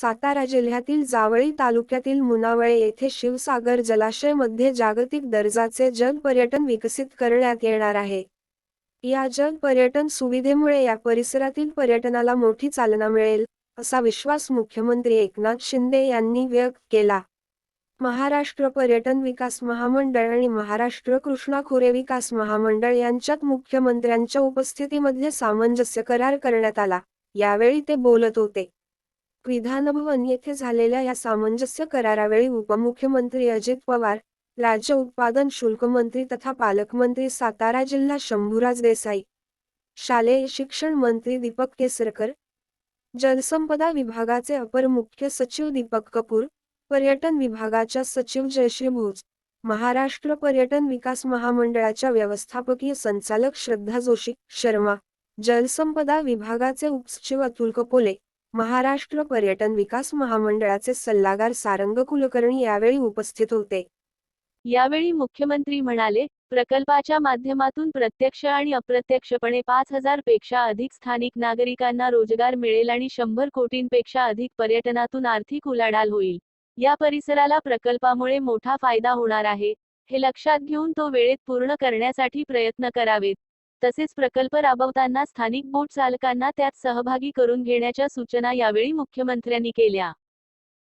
सातारा जिल्ह्यातील जावळी तालुक्यातील मुनावळे येथे शिवसागर जलाशयमध्ये जागतिक दर्जाचे जल पर्यटन विकसित करण्यात येणार आहे. या जल पर्यटन सुविधेमुळे या परिसरातील पर्यटनाला मोठी चालना मिळेल असा विश्वास मुख्यमंत्री एकनाथ शिंदे यांनी व्यक्त केला. महाराष्ट्र पर्यटन विकास महामंडळ आणि महाराष्ट्र कृष्णा खोरे विकास महामंडळ यांच्यात मुख्यमंत्र्यांच्या उपस्थितीमध्ये सामंजस्य करार करण्यात आला यावेळी ते बोलत होते. विधानभवन येथे झालेल्या या सामंजस्य करारावेळी उपमुख्यमंत्री अजित पवार राज्य उत्पादन शुल्क मंत्री तथा पालकमंत्री सातारा जिल्हा शंभूराज देसाई शालेय शिक्षण मंत्री दीपक केसरकर जलसंपदा विभागाचे अपर मुख्य सचिव दीपक कपूर पर्यटन विभागाच्या सचिव जयश्री भोज महाराष्ट्र पर्यटन विकास महामंडळाच्या व्यवस्थापकीय संचालक श्रद्धा जोशी शर्मा जलसंपदा विभागाचे उपसचिव अतुल कपोले महाराष्ट्र पर्यटन विकास महामंडळाचे सल्लागार सारंग कुलकर्णी यावेळी उपस्थित होते. यावेळी मुख्यमंत्री म्हणाले प्रकल्पाच्या माध्यमातून प्रत्यक्ष आणि अप्रत्यक्षपणे पाच हजारपेक्षा अधिक स्थानिक नागरिकांना रोजगार मिळेल आणि शंभर कोटींपेक्षा अधिक पर्यटनातून आर्थिक उलाढाल होईल. या परिसराला प्रकल्पामुळे मोठा फायदा होणार आहे. हे लक्षात घेऊन तो वेळेत पूर्ण करण्यासाठी प्रयत्न करावेत. तसेच प्रकल्प राबवताना स्थानिक बोट चालकांना त्यात सहभागी करून घेण्याच्या सूचना यावेळी मुख्यमंत्र्यांनी केल्या.